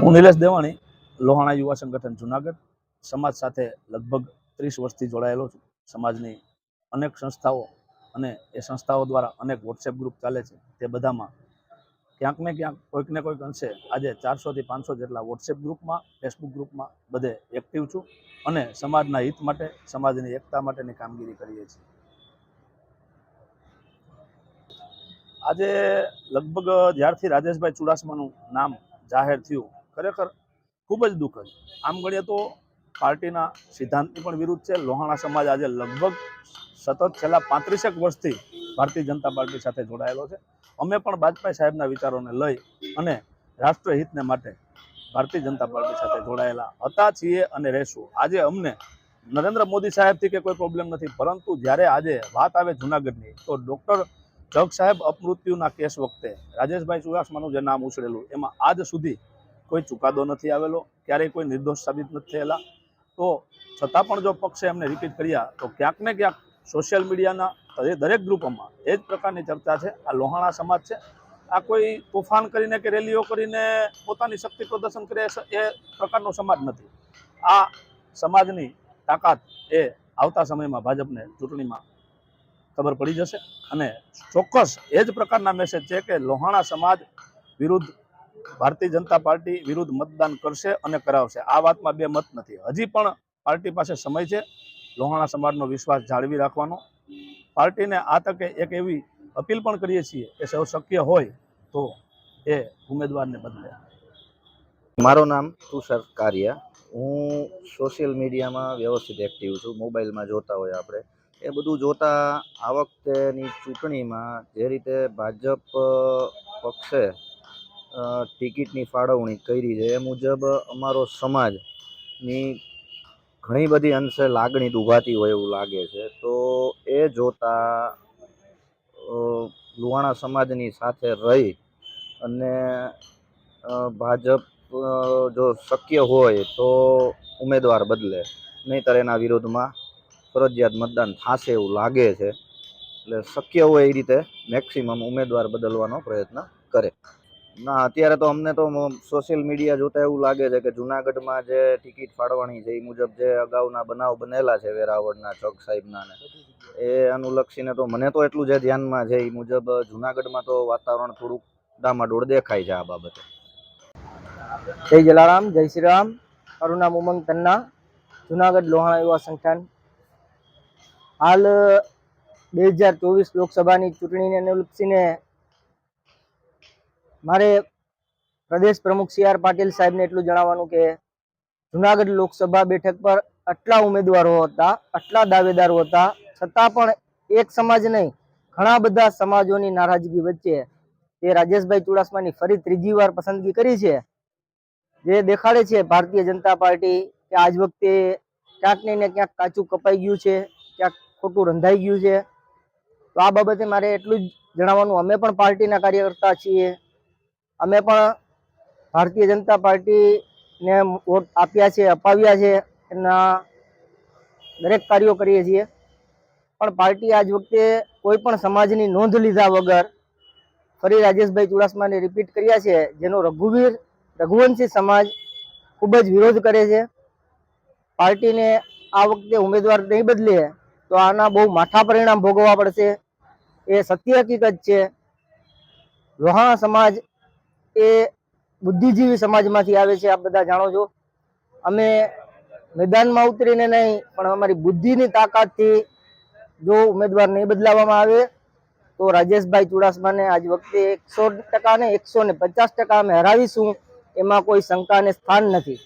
હું નિલેશ દેવાણી, લોહાણા યુવા સંગઠન જુનાગઢ. સમાજ સાથે લગભગ ત્રીસ વર્ષથી જોડાયેલો છું. સમાજની અનેક સંસ્થાઓ અને એ સંસ્થાઓ દ્વારા અનેક વોટ્સએપ ગ્રુપ ચાલે છે. તે બધામાં ક્યાંક ને ક્યાંક, કોઈક ને કોઈક અંશે આજે ચારસોથી પાંચસો જેટલા વોટ્સએપ ગ્રુપમાં ફેસબુક ગ્રુપમાં બધે એક્ટિવ છું અને સમાજના હિત માટે, સમાજની એકતા માટેની કામગીરી કરીએ છીએ. આજે લગભગ જ્યારથી રાજેશભાઈ ચુડાસમાનું નામ જાહેર થયું ખરેખર ખૂબ જ દુઃખ છે આમ ગણીએ તો પાર્ટીના સિદ્ધાંતની પણ વિરુદ્ધ છે. લોહાણા સમાજ આજે લગભગ સતત છેલ્લા પાંત્રીસેક વર્ષથી ભારતીય જનતા પાર્ટી સાથે જોડાયેલો છે. અમે પણ બાજપાઈ સાહેબના વિચારોને લઈ અને રાષ્ટ્રહિતને માટે ભારતીય જનતા પાર્ટી સાથે જોડાયેલા હતા છીએ અને રહેશું. આજે અમને નરેન્દ્ર મોદી સાહેબથી કે કોઈ પ્રોબ્લેમ નથી, પરંતુ જ્યારે આજે વાત આવે જુનાગઢની, તો ડૉક્ટર જગ સાહેબ અપમૃત્યુના કેસ વખતે રાજેશભાઈ ચુડાસમાનું જે નામ ઉછળેલું, એમાં આજ સુધી કોઈ ચુકાદો નથી આવેલો, ક્યારેય કોઈ નિર્દોષ સાબિત નથી થયેલા. તો છતાં પણ જો પક્ષે એમને રિપીટ કર્યા, તો ક્યાંક ને ક્યાંક સોશિયલ મીડિયાના દરેક ગ્રુપોમાં એ જ પ્રકારની ચર્ચા છે. આ લોહાણા સમાજ છે. આ કોઈ તોફાન કરીને કે રેલીઓ કરીને પોતાની શક્તિ પ્રદર્શન કરે એ- પ્રકારનો સમાજ નથી. આ સમાજની તાકાત એ આવતા સમયમાં ભાજપને ચૂંટણીમાં ખબર પડી જશે. અને ચોક્કસ એ જ પ્રકારના મેસેજ છે કે લોહાણા સમાજ વિરુદ્ધ ભારતીય જનતા પાર્ટી વિરુદ્ધ મતદાન કરશે અને કરાવશે. આ વાતમાં બે મત નથી. હજી પણ પાર્ટી પાસે સમય છે. લોહાણા સમાજનો વિશ્વાસ જાળવી રાખવાનો. પાર્ટીને આ તકે એક એવી અપીલ પણ કરીએ છીએ કે સૌ શક્ય હોય તો એ ઉમેદવારને બદલે. મારું નામ તુષાર કારિયા. હું સોશિયલ મીડિયામાં વ્યવસ્થિત એક્ટિવ છું. મોબાઈલમાં જોતા હોય આપણે. એ બધું જોતા આ વખતેની ચૂંટણીમાં જે રીતે ભાજપ પક્ષે ટિકિટની ફાળવણી કરી છે. એ મુજબ અમારો સમાજની ઘણી બધી અંશે લાગણી દુભાતી હોય એવું લાગે છે. તો એ જોતા લુહાણા સમાજની સાથે રહી અને ભાજપ જો શક્ય હોય તો ઉમેદવાર બદલે. નહીંતર એના વિરોધમાં ફરજિયાત મતદાન થશે એવું લાગે છે. એટલે શક્ય હોય એ રીતે મેક્સિમમ ઉમેદવાર બદલવાનો પ્રયત્ન કરે. ના, અત્યારે તો અમને તો સોશિયલ મીડિયા જોતા એવું લાગે છે કે જુનાગઢમાં જે ટિકિટ ફાળવણી છે, એ મુજબ જે અગાઉના બનાવ બનેલા છે વેરાવળના, ચોક સાહેબના ને, એ અનુલક્ષીને તો મને તો એટલું જે ધ્યાનમાં છે, એ મુજબ જુનાગઢમાં તો વાતાવરણ થોડુંક ડામાડોળ દેખાય છે આ બાબતે. જય જલારામ, જય શ્રી રામ નામ ઉમંગ તન્ના, જુનાગઢ લોહાણા યુવા સંગઠન. હાલ, બે હજાર ચોવીસ લોકસભાની ચૂંટણીને અનુલક્ષીને મારે પ્રદેશ પ્રમુખ સી આર પાટીલ સાહેબને એટલું જણાવવાનું કે જુનાગઢ લોકસભા બેઠક પર આટલા ઉમેદવારો હતા, આટલા દાવેદારો હતા, છતાં પણ એક સમાજ નહીં, ઘણા બધા સમાજોની નારાજગી વચ્ચે તે રાજેશભાઈ ચુડાસમાની ફરી ત્રીજી વાર પસંદગી કરી છે. જે દેખાડે છે ભારતીય જનતા પાર્ટી કે આજ વખતે ક્યાંક ને ક્યાંક કાચું કપાઈ ગયું છે, ક્યાંક ખોટું રંધાઈ ગયું છે. તો આ બાબતે મારે એટલું જ જણાવવાનું, અમે પણ પાર્ટીના કાર્યકર્તા છીએ. અમે પણ ભારતીય જનતા પાર્ટીને વોટ આપ્યા છે, અપાવ્યા છે, એના દરેક કાર્યો કરીએ છીએ. પણ પાર્ટી આજ વખતે કોઈ પણ સમાજની નોંધ લીધા વગર ફરી રાજેશભાઈ ચુડાસમાને રિપીટ કર્યા છે, જેનો રઘુવીર, રઘુવંશી સમાજ ખૂબ જ વિરોધ કરે છે. પાર્ટીને આ વખતે ઉમેદવાર નહીં બદલે તો આના બહુ માઠા પરિણામ ભોગવવા પડશે. એ સત્ય હકીકત છે. લોહાણા સમાજ એ બુદ્ધિજીવી સમાજમાંથી આવે છે, આપ બધા જાણો છો. અમે મેદાનમાં ઉતરીને નહીં, પણ અમારી બુદ્ધિની તાકાતથી જો ઉમેદવાર નહીં બદલાવવામાં આવે, તો રાજેશભાઈ ચુડાસમાને આજ વખતે એકસો ટકા ને એકસો ને પચાસ ટકા અમે હરાવીશું, એમાં કોઈ શંકાને સ્થાન નથી.